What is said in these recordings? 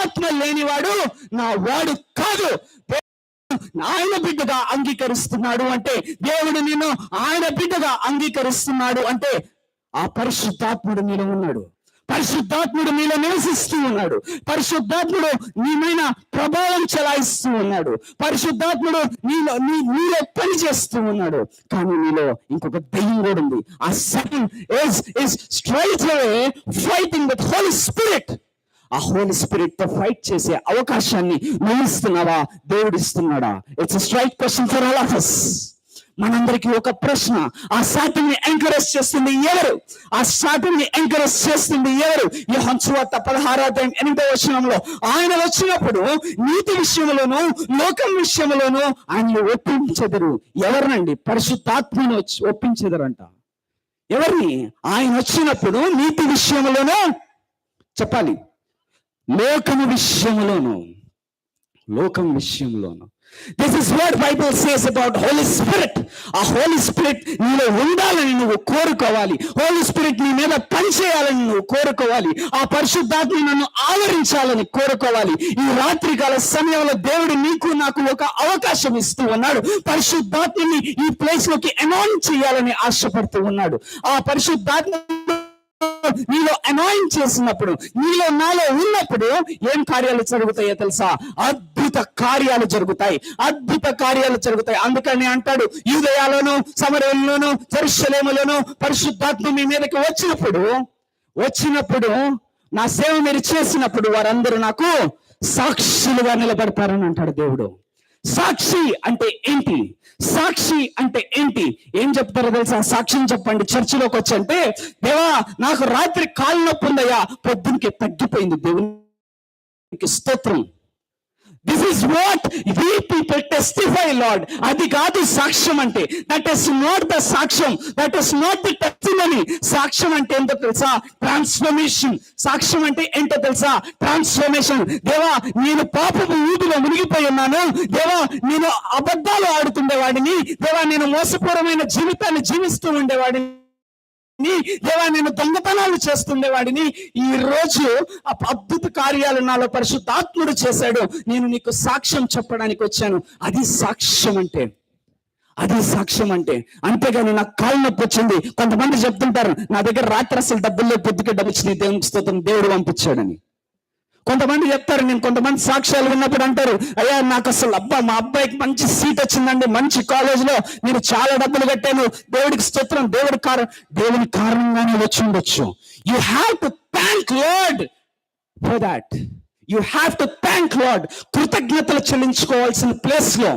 పరిశుద్ధాత్మ లేనివాడు నా వాడు కాదు. ఆయన బిడ్డగా అంగీకరిస్తున్నాడు అంటే దేవుడు నిన్ను ఆయన బిడ్డగా అంగీకరిస్తున్నాడు అంటే ఆ పరిశుద్ధాత్ముడు నీలో ఉన్నాడు. పరిశుద్ధాత్ముడు మీలో నివసిస్తూ ఉన్నాడు. పరిశుద్ధాత్ముడు నీ మీద ప్రభావం చలాయిస్తూ ఉన్నాడు. పరిశుద్ధాత్ముడు నీలో నీ నీలో పని చేస్తూ ఉన్నాడు. కానీ నీలో ఇంకొక దయ్యం కూడా ఉంది. ఆ second is is straight away fighting with Holy Spirit ఆ హోలీ స్పిరిట్తో ఫైట్ చేసే అవకాశాన్ని నువ్వు ఇస్తున్నావా దేవుడు ఇస్తున్నాడా it's straight question for all of us మనందరికీ ఒక ప్రశ్న. ఆ సాటిని ని ఎంకరేజ్ చేస్తుంది ఎవరు? ఆ సాటిని ని ఎంకరేజ్ చేస్తుంది ఎవరు? ఈ హంసువార్త పదహారాధ్యాయం ఎనిమిదో వచనంలో ఆయన వచ్చినప్పుడు నీతి విషయంలోను లోకం విషయంలోను ఆయన్ని ఒప్పించెదరు. ఎవరినండి? పరిశుద్ధాత్మను వచ్చి ఒప్పించెదరంట. ఎవరిని? ఆయన వచ్చినప్పుడు నీతి విషయంలోనూ చెప్పాలి. లోకము విషయంలోను లోకం విషయంలోను this is what Bible says about holy spirit ఆ హోలీ స్పిరిట్ నీలో ఉండాలని నువ్వు కోరుకోవాలి. హోలీ స్పిరిట్ నీ మీద పనిచేయాలని నువ్వు కోరుకోవాలి. ఆ పరిశుద్ధాత్మ నన్ను ఆవరించాలని కోరుకోవాలి. ఈ రాత్రికాల సమయంలో దేవుడు నీకు నాకు ఒక అవకాశం ఇస్తూ ఉన్నాడు. పరిశుద్ధాత్మని ఈ ప్లేస్లోకి అనౌన్స్ చేయాలని ఆశపడుతూ ఉన్నాడు. ఆ పరిశుద్ధాత్మ నీలో అనాయింట్ చేసినప్పుడు నీలో నాలో ఉన్నప్పుడు ఏం కార్యాలు జరుగుతాయో తెలుసా? అద్భుత కార్యాలు జరుగుతాయి. అద్భుత కార్యాలు జరుగుతాయి. అందుకని అంటాడు యూదయాలోను సమరంలోను జెరూషలేములోను పరిశుద్ధాత్మ మీ మీదకి వచ్చినప్పుడు వచ్చినప్పుడు నా సేవ మీరు చేసినప్పుడు వారందరూ నాకు సాక్షులుగా నిలబడతారని అంటాడు దేవుడు. సాక్షి అంటే ఏంటి? సాక్షి అంటే ఏంటి? ఏం చెప్తారో తెలుసా? సాక్ష్యం చెప్పండి. చర్చిలోకి వచ్చి అంటే దేవా నాకు రాత్రి కాలు నొప్పి ఉందయ్యా. పొద్దునకి తగ్గిపోయింది దేవునికి స్తోత్రం. This is what we people testify Lord అది కాదు సాక్ష్యం అంటే. దట్ ఇస్ నాట్ ద సాక్ష్యం. That is not the testimony సాక్ష్యం అంటే ఏంటో తెలుసా? ట్రాన్స్ఫర్మేషన్ సాక్ష్యం అంటే ఏంటో తెలుసా? ట్రాన్స్ఫర్మేషన్ దేవా నేను పాపపు ఊపిలో మునిగిపోయి ఉన్నాను. దేవా నేను అబద్ధాలు ఆడుతుండేవాడిని. దేవా నేను మోసపూరమైన జీవితాన్ని జీవిస్తూ ఉండేవాడిని. దేవా నేను దొంగతనాలు చేస్తుండేవాడిని. ఈ రోజు ఆ అద్భుత కార్యాలు నాలో పరిశుద్ధాత్ముడు చేశాడు. నేను నీకు సాక్ష్యం చెప్పడానికి వచ్చాను. అది సాక్ష్యం అంటే. అది సాక్ష్యం అంటే. అంతేగాని నాకు కాలు నొప్పి వచ్చింది. కొంతమంది చెప్తుంటారు నా దగ్గర రాత్రి అసలు డబ్బుల్లో పొద్దుకే డబ్బు వచ్చింది దేవునికి స్తోత్రం దేవుడు పంపించాడని. కొంతమంది చెప్తారు నేను కొంతమంది సాక్ష్యాలు విన్నప్పుడు అంటారు అయ్యా నాకు అసలు అబ్బా మా అబ్బాయికి మంచి సీట్ వచ్చిందండి మంచి కాలేజీలో నేను చాలా డబ్బులు కట్టాను దేవుడికి స్తోత్రం దేవుడి కారణం దేవుని కారణంగానే వచ్చి ఉండొచ్చు. You have to thank Lord for that you have to thank Lord కృతజ్ఞతలు చెల్లించుకోవాల్సిన ప్లేస్లో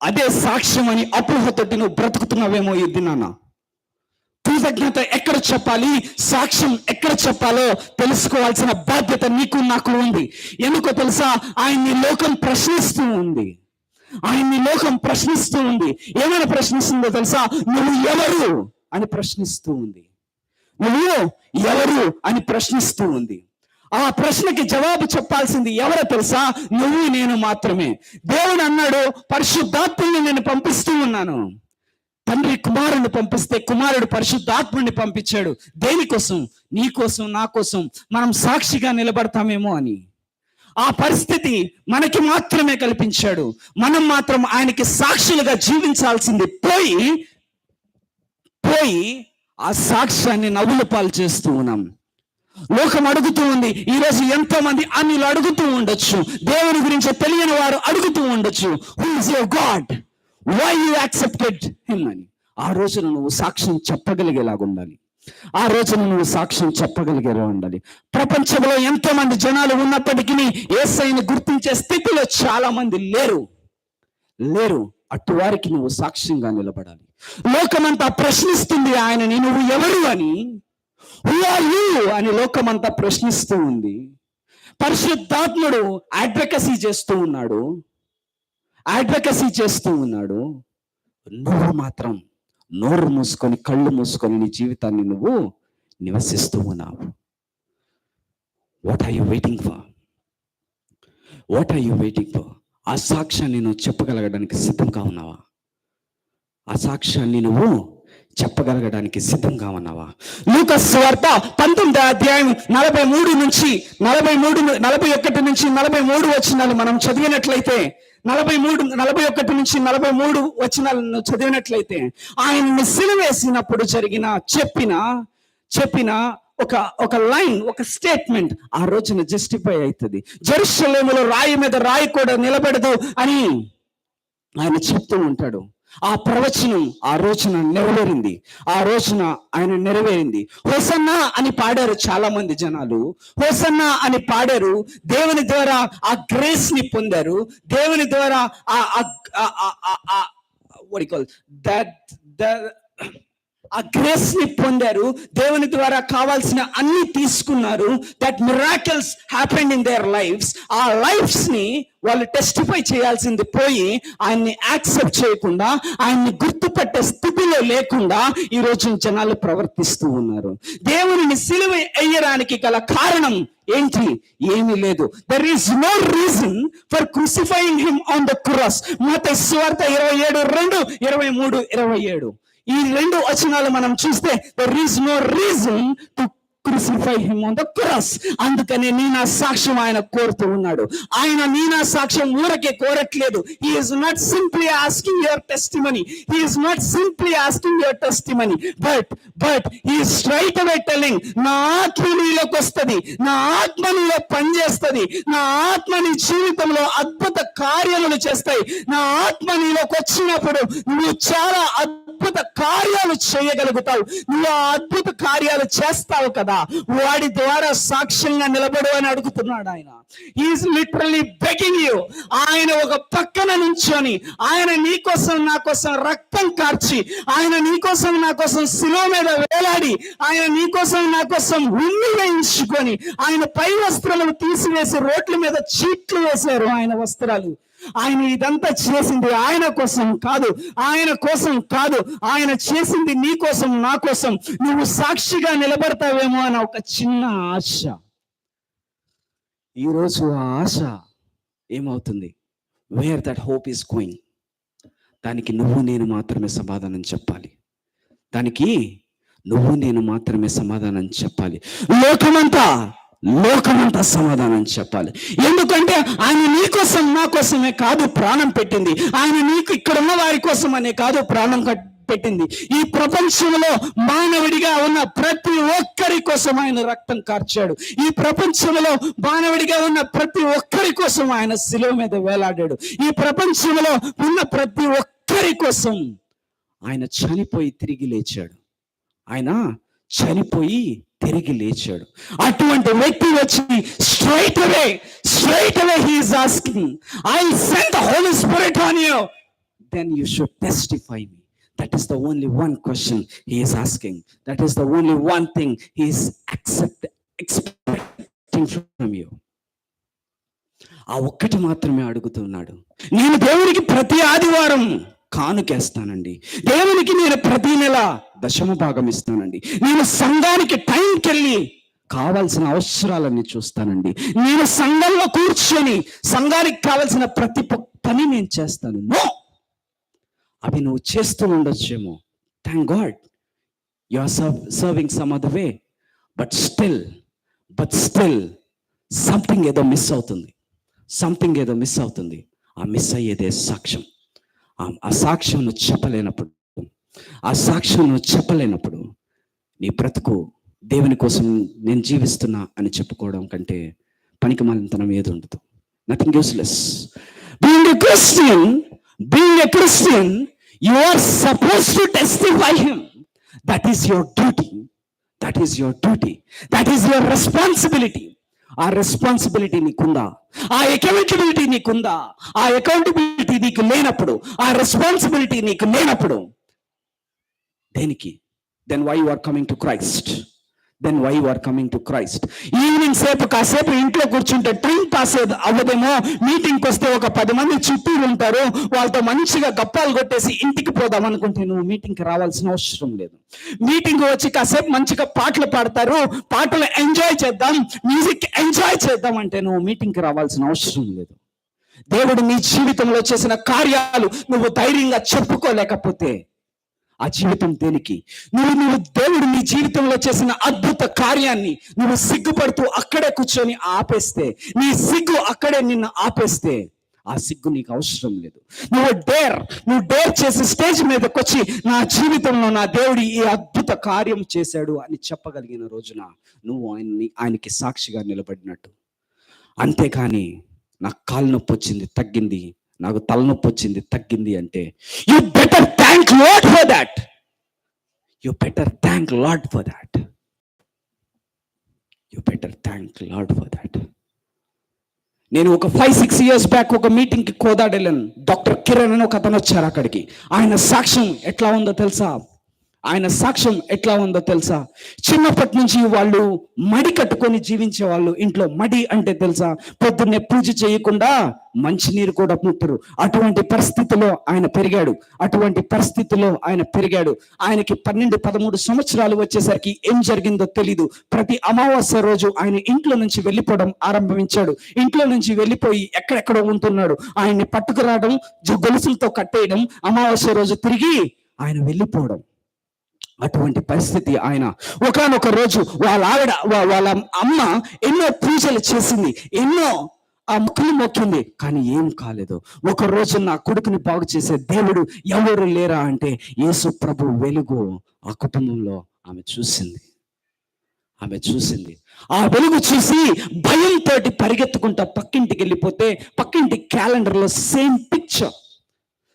అదే సాక్ష్యం అని అపోహతోటి నువ్వు బ్రతుకుతున్నావేమో ఈ దినానా. కృతజ్ఞత ఎక్కడ చెప్పాలి? సాక్ష్యం ఎక్కడ చెప్పాలో తెలుసుకోవాల్సిన బాధ్యత నీకు నాకు ఉంది. ఎందుకో తెలుసా? ఆయన్ని లోకం ప్రశ్నిస్తూ ఉంది. ఆయన్ని లోకం ప్రశ్నిస్తూ ఉంది. ఏమైనా ప్రశ్నిస్తుందో తెలుసా? నువ్వు ఎవరు అని ప్రశ్నిస్తూ ఉంది. నువ్వు ఎవరు అని ప్రశ్నిస్తూ ఉంది. ఆ ప్రశ్నకి జవాబు చెప్పాల్సింది ఎవరో తెలుసా? నువ్వు నేను మాత్రమే. దేవుడు అన్నాడు పరిశుద్ధాత్మని నేను పంపిస్తూ ఉన్నాను. తండ్రి కుమారుని పంపిస్తే కుమారుడు పరిశుద్ధాత్ముడిని పంపించాడు. దేనికోసం? నీ కోసం నా కోసం మనం సాక్షిగా నిలబడతామేమో అని. ఆ పరిస్థితి మనకి మాత్రమే కల్పించాడు. మనం మాత్రం ఆయనకి సాక్షులుగా జీవించాల్సింది పోయి పోయి ఆ సాక్ష్యాన్ని నవ్వుల పాలు చేస్తూ ఉన్నాం. లోకం అడుగుతూ ఉంది. ఈ రోజు ఎంతో మంది అన్నిలు అడుగుతూ ఉండొచ్చు. దేవుని గురించి తెలియని వారు అడుగుతూ ఉండొచ్చు. Who is your God why you accepted him అని ఆ రోజున నువ్వు సాక్ష్యం చెప్పగలిగేలాగా ఉండాలి. ఆ రోజున నువ్వు సాక్ష్యం చెప్పగలిగేలా ఉండాలి. ప్రపంచంలో ఎంతో మంది జనాలు ఉన్నప్పటికీ ఏసైని గుర్తించే స్థితిలో చాలా మంది లేరు. లేరు. అటు వారికి నువ్వు సాక్ష్యంగా నిలబడాలి. లోకమంతా ప్రశ్నిస్తుంది ఆయనని నువ్వు ఎవరు అని? హూ ఆర్ యూ అని లోకమంతా ప్రశ్నిస్తూ ఉంది. పరిశుద్ధాత్ముడు అడ్వకసీ చేస్తూ ఉన్నాడు. అడ్వకసీ చేస్తూ ఉన్నాడు. నువ్వు మాత్రం నోరు మూసుకొని కళ్ళు మూసుకొని నీ జీవితాన్ని నువ్వు నివసిస్తూ ఉన్నావు. What are you waiting for what are you waiting for ఆ సాక్ష్యాన్ని నువ్వు చెప్పగలగడానికి సిద్ధంగా ఉన్నావా? ఆ సాక్ష్యాన్ని నువ్వు చెప్పగలగడానికి సిద్ధంగా ఉన్నావా? లూక స్వార్త పంతొమ్మిది అధ్యాయం నలభై మూడు నుంచి నలభై మూడు నలభై ఒకటి నుంచి నలభై మూడు వచ్చినాలు మనం చదివినట్లయితే నలభై మూడు నలభై ఒకటి నుంచి నలభై మూడు వచనాలను చదివినట్లయితే ఆయన్ని సిలువేసినప్పుడు జరిగిన చెప్పిన చెప్పిన ఒక ఒక లైన్ ఒక స్టేట్మెంట్ ఆ రోజున జస్టిఫై అవుతుంది. జెరూసలేములో రాయి మీద రాయి కూడా నిలబడదు అని ఆయన చెప్తూ ఉంటాడు. ఆ ప్రవచనం ఆ రోజున నెరవేరింది. ఆ రోజున ఆయన నెరవేరింది. హోసన్నా అని పాడారు చాలా మంది జనాలు. హోసన్నా అని పాడారు. దేవుని ద్వారా ఆ గ్రేస్ని పొందారు. దేవుని ద్వారా ఆ దట్ ఆ గ్రేస్ని పొందారు. దేవుని ద్వారా కావాల్సిన అన్ని తీసుకున్నారు. That miracles happened in their lifes ఆ లైఫ్స్ని వాళ్ళు టెస్టిఫై చేయాల్సింది పోయి ఆయన్ని యాక్సెప్ట్ చేయకుండా ఆయన్ని గుర్తుపట్టే స్థితిలో లేకుండా ఈ రోజు జనాలు ప్రవర్తిస్తూ ఉన్నారు. దేవుని సిలువ అయ్యడానికి గల కారణం ఏంటి? ఏమీ లేదు. There is no reason for crucifying him on the cross మత స్వార్థ ఇరవై ఏడు రెండు ఇరవై మూడు ఇరవై ఏడు. ఈ రెండు వచనాలు మనం చూస్తే there is no reason to crucify him on the cross. అందుకనే నీ నా సాక్ష్యం ఆయన కోరుతూ ఉన్నాడు. ఆయన నీ నా సాక్ష్యం ఊరకే కోరట్లేదు. He not simply asking your testimony he not simply asking your testimony but but he straight away telling నా ఆత్మ నీలోకి వస్తుంది. నా ఆత్మ నీలో పనిచేస్తుంది. నా ఆత్మ నీ జీవితంలో అద్భుత కార్యములు చేస్తాయి. నా ఆత్మ నీలోకి వచ్చినప్పుడు నువ్వు చాలా అద్భుత కార్యాలు చేయగలుగుతావు. నువ్వు ఆ అద్భుత కార్యాలు చేస్తావు కదా. వాడి ద్వారా సాక్ష్యంగా నిలబడు అని అడుగుతున్నాడు ఆయన. ఈజ్ లిటరలీ బెగింగ్ యూ ఆయన ఒక పక్కన నించొని ఆయన నీ కోసం నా కోసం రక్తం కార్చి ఆయన నీ కోసం నా కోసం శిలో మీద వేలాడి ఆయన నీ కోసం నా కోసం ఉమ్మి వేయించుకొని ఆయన పై వస్త్రాలను తీసివేసి రోడ్ల మీద చీట్లు వేశారు ఆయన వస్త్రాలు. ఆయన ఇదంతా చేసింది ఆయన కోసం కాదు ఆయన కోసం కాదు ఆయన చేసింది నీ కోసం నా కోసం. నువ్వు సాక్షిగా నిలబడతావేమో అన్న ఒక చిన్న ఆశ. ఈరోజు ఆ ఆశ ఏమవుతుంది? Where that hope is going దానికి నువ్వు నేను మాత్రమే సమాధానం చెప్పాలి. దానికి నువ్వు నేను మాత్రమే సమాధానం చెప్పాలి. లోకమంతా లోకమంతా సమాధానం చెప్పాలి. ఎందుకంటే ఆయన నీకోసం నా కోసమే కాదు ప్రాణం పెట్టింది. ఆయన నీకు ఇక్కడ ఉన్న వారి కోసం అనే కాదు ప్రాణం కట్- పెట్టింది. ఈ ప్రపంచంలో మానవుడిగా ఉన్న ప్రతి ఒక్కరి కోసం ఆయన రక్తం కార్చాడు. ఈ ప్రపంచంలో మానవుడిగా ఉన్న ప్రతి ఒక్కరి కోసం ఆయన శిలువ మీద వేలాడాడు. ఈ ప్రపంచంలో ఉన్న ప్రతి ఒక్కరి కోసం ఆయన చనిపోయి తిరిగి లేచాడు. ఆయన చనిపోయి తిరిగి లేచాడు. అటువంటి వ్యక్తి వచ్చి straight away straight away he's asking I sent holy spirit on you then you should testify me that is the only one question he's asking that is the only one thing he's accept expecting from you ఆ ఒక్కటి మాత్రమే అడుగుతున్నాడు. నేను దేవునికి ప్రతి ఆదివారం కానుకేస్తానండి. దేవునికి నేను ప్రతి నెల దశమ భాగం ఇస్తానండి. నేను సంఘానికి టైంకి వెళ్ళి కావాల్సిన అవసరాలన్నీ చూస్తానండి. నేను సంఘంలో కూర్చొని సంఘానికి కావాల్సిన ప్రతి పని నేను చేస్తాను. నో! అవి నువ్వు చేస్తూ ఉండొచ్చేమో. Thank God you are serving some other way but still but still something ఏదో మిస్ అవుతుంది. సంథింగ్ ఏదో మిస్ అవుతుంది. ఆ మిస్ అయ్యేదే సాక్ష్యం. ఆ- సాక్ష్యం నువ్వు చెప్పలేనప్పుడు ఆ సాక్ష్యం నువ్వు చెప్పలేనప్పుడు నీ బ్రతుకు దేవుని కోసం నేను జీవిస్తున్నా అని చెప్పుకోవడం కంటే పనికి మాలినతనం ఏది ఉండదు. Nothing useless being a Christian being a Christian you are suppose to testify him that is your duty that is your duty that is your responsibility ఆ రెస్పాన్సిబిలిటీ నీకుందా? ఆ అకౌంటబిలిటీ నీకుందా? ఆ అకౌంటబిలిటీ నీకు లేనప్పుడు ఆ రెస్పాన్సిబిలిటీ నీకు లేనప్పుడు దేనికి? Then why you are coming to Christ then why are coming to Christ evening సేపు కాసేపు ఇంట్లో కూర్చుంటే టైం పాస్ అవ్వదేమో. మీటింగ్కి వస్తే ఒక పది మంది చుట్టూరు ఉంటారు. వాళ్ళతో మంచిగా గప్పాలు కొట్టేసి ఇంటికి పోదాం అనుకుంటే నువ్వు మీటింగ్కి రావాల్సిన అవసరం లేదు. మీటింగ్ వచ్చి కాసేపు మంచిగా పాటలు పాడతారు. పాటలు ఎంజాయ్ చేద్దాం. మ్యూజిక్ ఎంజాయ్ చేద్దాం అంటే నువ్వు మీటింగ్కి రావాల్సిన అవసరం లేదు. దేవుడు నీ జీవితంలో చేసిన కార్యాలు నువ్వు ధైర్యంగా చెప్పుకోలేకపోతే ఆ జీవితం దేనికి? నువ్వు నువ్వు దేవుడు నీ జీవితంలో చేసిన అద్భుత కార్యాన్ని నువ్వు సిగ్గుపడుతూ అక్కడే కూర్చొని ఆపేస్తే నీ సిగ్గు అక్కడే నిన్ను ఆపేస్తే ఆ సిగ్గు నీకు అవసరం లేదు. నువ్వు డేర్ నువ్వు డేర్ చేసే స్టేజ్ మీదకి వచ్చి నా జీవితంలో నా దేవుడు ఈ అద్భుత కార్యం చేశాడు అని చెప్పగలిగిన రోజున నువ్వు ఆయన్ని ఆయనకి సాక్షిగా నిలబడినట్టు. అంతేకాని నాకు కాలు నొప్పి వచ్చింది తగ్గింది నాకు తలనొప్పి వచ్చింది తగ్గింది అంటే you better thank Lord for that you better thank Lord for that you better thank Lord for that నేను ఒక ఫైవ్ సిక్స్ ఇయర్స్ బ్యాక్ ఒక మీటింగ్కి కోదాడెళ్ళాను డాక్టర్ కిరణ్ అని ఒక అతను వచ్చారు అక్కడికి. ఆయన సాక్ష్యం ఎట్లా ఉందో తెలుసా? ఆయన సాక్ష్యం ఎట్లా ఉందో తెలుసా? చిన్నప్పటి నుంచి వాళ్ళు మడి కట్టుకొని జీవించే వాళ్ళు ఇంట్లో మడి అంటే తెలుసా? పొద్దున్నే పూజ చేయకుండా మంచినీరు కూడా ముట్టరు అటువంటి పరిస్థితిలో ఆయన పెరిగాడు. అటువంటి పరిస్థితిలో ఆయన పెరిగాడు. ఆయనకి పన్నెండు పదమూడు సంవత్సరాలు వచ్చేసరికి ఏం జరిగిందో తెలీదు. ప్రతి అమావాస్య రోజు ఆయన ఇంట్లో నుంచి వెళ్ళిపోవడం ఆరంభించాడు. ఇంట్లో నుంచి వెళ్ళిపోయి ఎక్కడెక్కడో ఉంటున్నాడు. ఆయన్ని పట్టుకురావడం గొలుసులతో కట్టేయడం అమావాస్య రోజు తిరిగి ఆయన వెళ్ళిపోవడం. అటువంటి పరిస్థితి ఆయన. ఒకనొక రోజు వాళ్ళ ఆవిడ వాళ్ళ అమ్మ ఎన్నో పూజలు చేసింది ఎన్నో ఆ మొక్కలు మొక్కింది కానీ ఏం కాలేదు. ఒక రోజు నా కొడుకుని బాగు చేసే దేవుడు ఎవరు లేరా అంటే యేసు ప్రభు వెలుగు ఆ కుటుంబంలో ఆమె చూసింది. ఆమె చూసింది. ఆ వెలుగు చూసి భయంతో పరిగెత్తుకుంటా పక్కింటికి వెళ్ళిపోతే పక్కింటి క్యాలెండర్లో సేమ్ పిక్చర్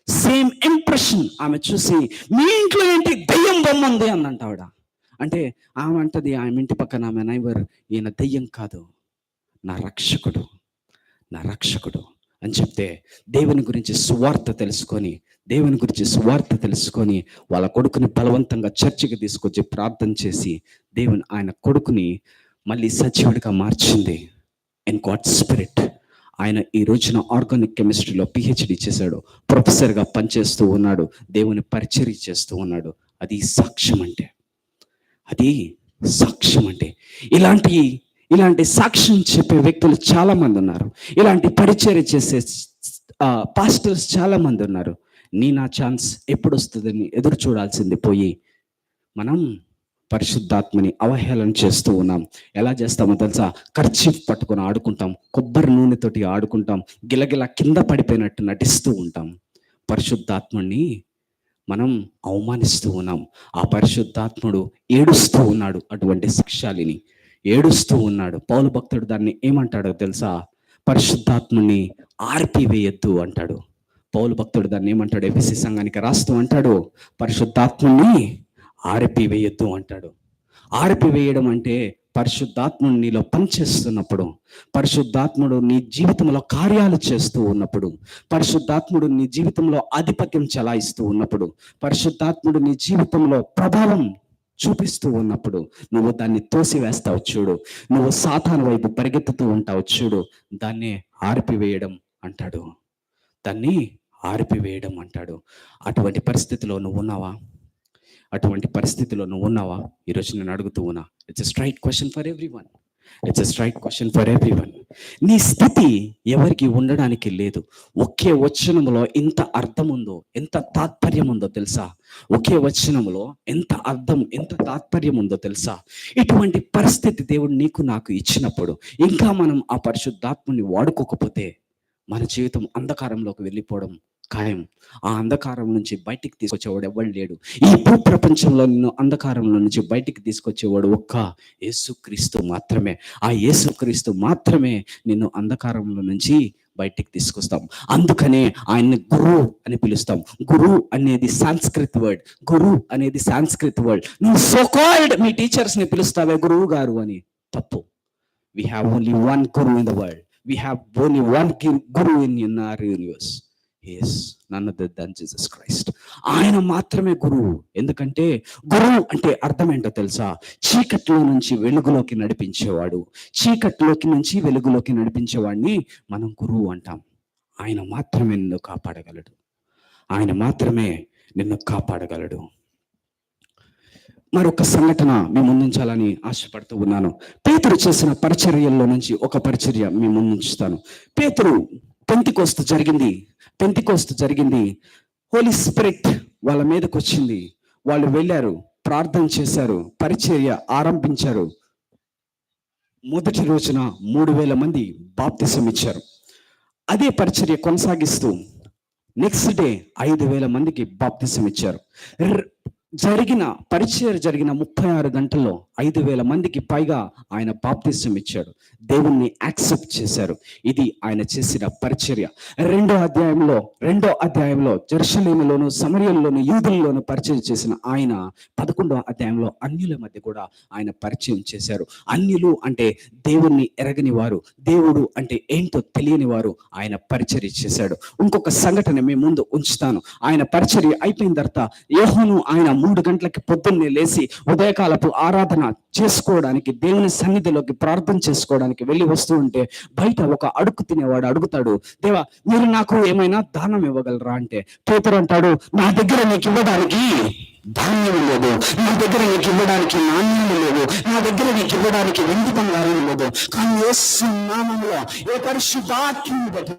సేమ్ ఇంప్రెషన్ ఆమె చూసి మీ ఇంట్లో ఏంటి దయ్యం బొమ్మ ఉంది? అందంట ఆవిడ. అంటే ఆమె అంటది ఆమె ఇంటి పక్కన ఆమె నైబర్ ఈయన దయ్యం కాదు. నా రక్షకుడు. నా రక్షకుడు. అని చెప్తే దేవుని గురించి సువార్త తెలుసుకొని దేవుని గురించి సువార్త తెలుసుకొని వాళ్ళ కొడుకుని బలవంతంగా చర్చికి తీసుకొచ్చి ప్రార్థన చేసి దేవుని ఆయన కొడుకుని మళ్ళీ సజీవుడిగా మార్చింది. ఇన్ గాడ్ స్పిరిట్ ఆయన ఈ రోజున ఆర్గానిక్ కెమిస్ట్రీలో పిహెచ్డి చేశాడు. ప్రొఫెసర్గా పనిచేస్తూ ఉన్నాడు. దేవుని పరిచర్య చేస్తూ ఉన్నాడు. అది సాక్ష్యం అంటే. అది సాక్ష్యం అంటే. ఇలాంటి ఇలాంటి సాక్ష్యం చెప్పే వ్యక్తులు చాలామంది ఉన్నారు. ఇలాంటి పరిచర్య చేసే పాస్టర్స్ చాలామంది ఉన్నారు. నీ నా ఛాన్స్ ఎప్పుడు వస్తుందని ఎదురు చూడాల్సింది పోయి మనం పరిశుద్ధాత్మని అవహేళన చేస్తూ ఉన్నాం. ఎలా చేస్తామో తెలుసా? ఖర్చీఫ్ పట్టుకొని ఆడుకుంటాం. కొబ్బరి నూనెతోటి ఆడుకుంటాం. గిలగిల కింద పడిపోయినట్టు నటిస్తూ ఉంటాం. పరిశుద్ధాత్మని మనం అవమానిస్తూ ఉన్నాం. ఆ పరిశుద్ధాత్ముడు ఏడుస్తూ ఉన్నాడు అటువంటి సాక్ష్యాలిని ఏడుస్తూ ఉన్నాడు. పౌలు భక్తుడు దాన్ని ఏమంటాడో తెలుసా? పరిశుద్ధాత్ముని ఆర్పివేయద్దు అంటాడు. పౌలు భక్తుడు దాన్ని ఏమంటాడు? ఎపిసి సంఘానికి రాస్తూ అంటాడు. పరిశుద్ధాత్ముని ఆర్పివేయద్దు అంటాడు. ఆర్పివేయడం అంటే పరిశుద్ధాత్ముడు నీలో పనిచేస్తున్నప్పుడు పరిశుద్ధాత్ముడు నీ జీవితంలో కార్యాలు చేస్తూ ఉన్నప్పుడు పరిశుద్ధాత్ముడు నీ జీవితంలో ఆధిపత్యం చలాయిస్తూ ఉన్నప్పుడు పరిశుద్ధాత్ముడు నీ జీవితంలో ప్రభావం చూపిస్తూ ఉన్నప్పుడు నువ్వు దాన్ని తోసివేస్తావు చూడు. నువ్వు సాతాను వైపు పరిగెత్తుతూ ఉంటావు చూడు. దాన్నే ఆర్పివేయడం అంటాడు. దాన్ని ఆర్పివేయడం అంటాడు. అటువంటి పరిస్థితిలో నువ్వు ఉన్నావా? అటువంటి పరిస్థితిలో నువ్వు ఉన్నావా ఈరోజు నేను అడుగుతూ ఉన్నా. It's straight question for everyone it's straight question for everyone నీ స్థితి ఎవరికి ఉండడానికి లేదు? ఒకే వచనంలో ఎంత అర్థం ఉందో ఎంత తాత్పర్యం ఉందో తెలుసా? ఒకే వచనంలో ఎంత అర్థం ఎంత తాత్పర్యం ఉందో తెలుసా? ఇటువంటి పరిస్థితి దేవుడు నీకు నాకు ఇచ్చినప్పుడు ఇంకా మనం ఆ పరిశుద్ధాత్మని వాడుకోకపోతే మన జీవితం అంధకారంలోకి వెళ్ళిపోవడం ఖాయం ఆ అంధకారం నుంచి బయటికి తీసుకొచ్చేవాడు ఎవడు లేడు. ఈ భూ ప్రపంచంలో నిన్ను అంధకారంలో నుంచి బయటికి తీసుకొచ్చేవాడు ఒక్క యేసుక్రీస్తు మాత్రమే. ఆ యేసుక్రీస్తు మాత్రమే నిన్ను అంధకారంలో నుంచి బయటికి తీసుకొస్తాం. అందుకనే ఆయన్ని గురు అని పిలుస్తాం. గురు అనేది సాంస్కృత్ వర్డ్. గురు అనేది సాంస్కృత్ వర్డ్. నువ్వు సోకాల్డ్ మీ టీచర్స్ని పిలుస్తావే గురువు గారు అని. తప్పు. We have only one guru in the world we have only one guru in in our universe yes none than Jesus Christ ఆయన మాత్రమే గురువు. ఎందుకంటే గురువు అంటే అర్థం ఏంటో తెలుసా? చీకట్లో నుంచి వెలుగులోకి నడిపించేవాడు. చీకట్లోకి నుంచి వెలుగులోకి నడిపించేవాడిని మనం గురువు అంటాం. ఆయన మాత్రమే నిన్ను కాపాడగలడు. ఆయన మాత్రమే నిన్ను కాపాడగలడు. మరొక సంఘటన మీ ముందుంచాలని ఆశపడుతూ ఉన్నాను. పేతురు చేసిన పరిచర్యల్లో నుంచి ఒక పరిచర్య మీ ముందుంచుతాను. పేతురు పెంతికోస్తు జరిగింది. పెంతికోస్తు జరిగింది. హోలీ స్పిరిట్ వాళ్ళ మీదకి వచ్చింది వాళ్ళు వెళ్ళారు ప్రార్థన చేశారు పరిచర్య ఆరంభించారు. మొదటి రోజున మూడు వేల మంది బాప్తిసం ఇచ్చారు. అదే పరిచర్య కొనసాగిస్తూ నెక్స్ట్ డే ఐదు వేల మందికి బాప్తిసం ఇచ్చారు. జరిగిన పరిచయం జరిగిన ముప్పై ఆరు గంటల్లో ఐదు వేల మందికి పైగా ఆయన బాప్తిష్టం ఇచ్చాడు. దేవుణ్ణి యాక్సెప్ట్ చేశారు. ఇది ఆయన చేసిన పరిచర్య. రెండో అధ్యాయంలో రెండో అధ్యాయంలో జెరూసలేములోను సమరయంలోను యూదుల్లోను పరిచయం చేసిన ఆయన పదకొండో అధ్యాయంలో అన్యుల మధ్య కూడా ఆయన పరిచయం చేశారు. అన్యులు అంటే దేవుణ్ణి ఎరగని వారు దేవుడు అంటే ఏంటో తెలియని వారు ఆయన పరిచర్య చేశాడు. ఇంకొక సంఘటన మీ ముందు ఉంచుతాను. ఆయన పరిచర్య అయిపోయిన తర్వాత యోహోను ఆయన మూడు గంటలకి పొద్దున్నే లేచి ఉదయకాలపు ఆరాధన చేసుకోవడానికి దేవుని సన్నిధిలోకి ప్రార్థన చేసుకోవడానికి వెళ్ళి వస్తూ ఉంటే బయట ఒక అడుగు తినేవాడు అడుగుతాడు దేవా మీరు నాకు ఏమైనా దానం ఇవ్వగలరా? అంటే పేతురు అంటాడు నా దగ్గర నీకు ఇవ్వడానికి ధాన్యం లేదు. నా దగ్గర నీకు ఇవ్వడానికి నాణ్యం లేదు. నా దగ్గర నీకు ఇవ్వడానికి వెండి బంగారం లేదు. కానీ ఏ నామంలో ఏ పరిశుద్ధాత్మని బట్టి